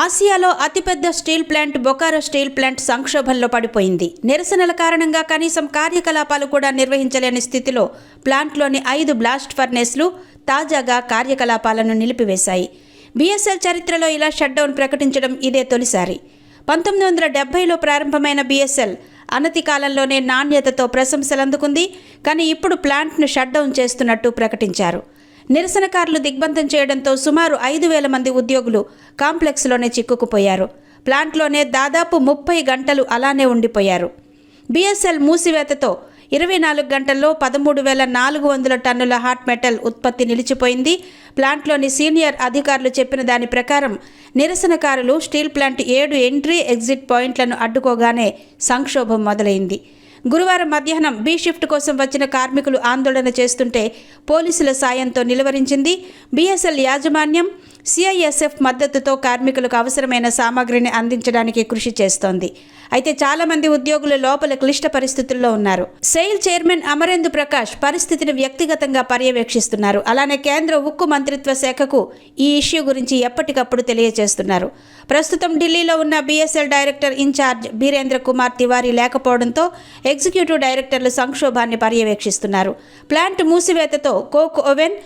ఆసియాలో అతిపెద్ద steel plant Bokaro steel plant సంక్షోభంలో పడిపోయింది. నిరసనల కారణంగా కనీసం కార్యకలాపాలు కూడా నిర్వహించలేని స్థితిలో ప్లాంట్లోని ఐదు బ్లాస్ట్ ఫర్నేస్లు తాజాగా కార్యకలాపాలను నిలిపివేశాయి. బీఎస్ఎల్ చరిత్రలో ఇలా షట్డౌన్ ప్రకటించడం ఇదే తొలిసారి. పంతొమ్మిది వందల డెబ్బైలో ప్రారంభమైన బీఎస్ఎల్ అనతి కాలంలోనే నాణ్యతతో ప్రశంసలు అందుకుంది కానీ ఇప్పుడు ప్లాంట్ను షట్డౌన్ చేస్తున్నట్టు ప్రకటించారు. నిరసనకారులు దిగ్బంధం చేయడంతో సుమారు ఐదు వేల మంది ఉద్యోగులు కాంప్లెక్స్లోనే చిక్కుకుపోయారు. ప్లాంట్లోనే దాదాపు ముప్పై గంటలు అలానే ఉండిపోయారు. బీఎస్ఎల్ మూసివేతతో ఇరవై నాలుగు గంటల్లో పదమూడు వేల నాలుగు వందల టన్నుల హాట్ మెటల్ ఉత్పత్తి నిలిచిపోయింది. ప్లాంట్లోని సీనియర్ అధికారులు చెప్పిన దాని ప్రకారం నిరసనకారులు స్టీల్ ప్లాంట్ ఏడు ఎంట్రీ ఎగ్జిట్ పాయింట్లను అడ్డుకోగానే సంక్షోభం మొదలైంది. గురువారం మధ్యాహ్నం బి షిఫ్ట్ కోసం వచ్చిన కార్మికులు ఆందోళన చేస్తుంటే పోలీసుల సాయంతో నిలువరించింది. బీఎస్ఎల్ యాజమాన్యం సిఐఎస్ఎఫ్ మద్దతుతో కార్మికులకు అవసరమైన సామాగ్రిని అందించడానికి కృషి చేస్తోంది. అయితే చాలామంది ఉద్యోగులు లోపల క్లిష్ట పరిస్థితుల్లో ఉన్నారు. సెయిల్ చైర్మన్ అమరేందు ప్రకాష్ పరిస్థితిని వ్యక్తిగతంగా పర్యవేక్షిస్తున్నారు. అలానే కేంద్ర ఉక్కు మంత్రిత్వ శాఖకు ఈ ఇష్యూ గురించి ఎప్పటికప్పుడు తెలియజేస్తున్నారు. ప్రస్తుతం ఢిల్లీలో ఉన్న BSL director incharge Birendra Kumar Tiwari లేకపోవడంతో ఎగ్జిక్యూటివ్ డైరెక్టర్లు సంక్షోభాన్ని పర్యవేక్షిస్తున్నారు. Plant మూసివేతతో coke oven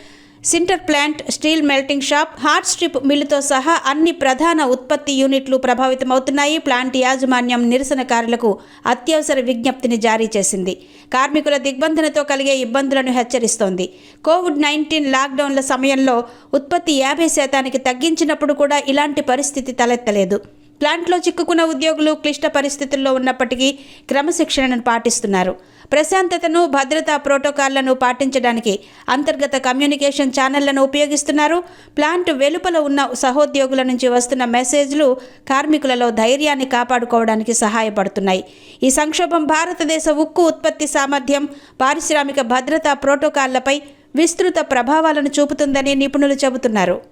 sinter plant steel melting shop hot strip మిల్లుతో సహా అన్ని ప్రధాన ఉత్పత్తి యూనిట్లు ప్రభావితమవుతున్నాయి. ప్లాంట్ యాజమాన్యం నిరసనకారులకు అత్యవసర విజ్ఞప్తిని జారీ చేసింది. కార్మికుల దిగ్బంధనతో కలిగే ఇబ్బందులను హెచ్చరిస్తోంది. కోవిడ్ నైన్టీన్ లాక్డౌన్ల సమయంలో ఉత్పత్తి యాభై శాతానికి తగ్గించినప్పుడు కూడా ఇలాంటి పరిస్థితి తలెత్తలేదు. ప్లాంట్లో చిక్కుకున్న ఉద్యోగులు క్లిష్ట పరిస్థితుల్లో ఉన్నప్పటికీ క్రమశిక్షణను పాటిస్తున్నారు. ప్రశాంతతను భద్రతా ప్రోటోకాల్లను పాటించడానికి అంతర్గత కమ్యూనికేషన్ ఛానళ్ళను ఉపయోగిస్తున్నారు. ప్లాంట్ వెలుపల ఉన్న సహోద్యోగుల నుంచి వస్తున్న మెసేజ్లు కార్మికులలో ధైర్యాన్ని కాపాడుకోవడానికి సహాయపడుతున్నాయి. ఈ సంక్షోభం భారతదేశ ఉక్కు ఉత్పత్తి సామర్థ్యం పారిశ్రామిక భద్రతా ప్రోటోకాల్లపై విస్తృత ప్రభావాలను చూపుతుందని నిపుణులు చెబుతున్నారు.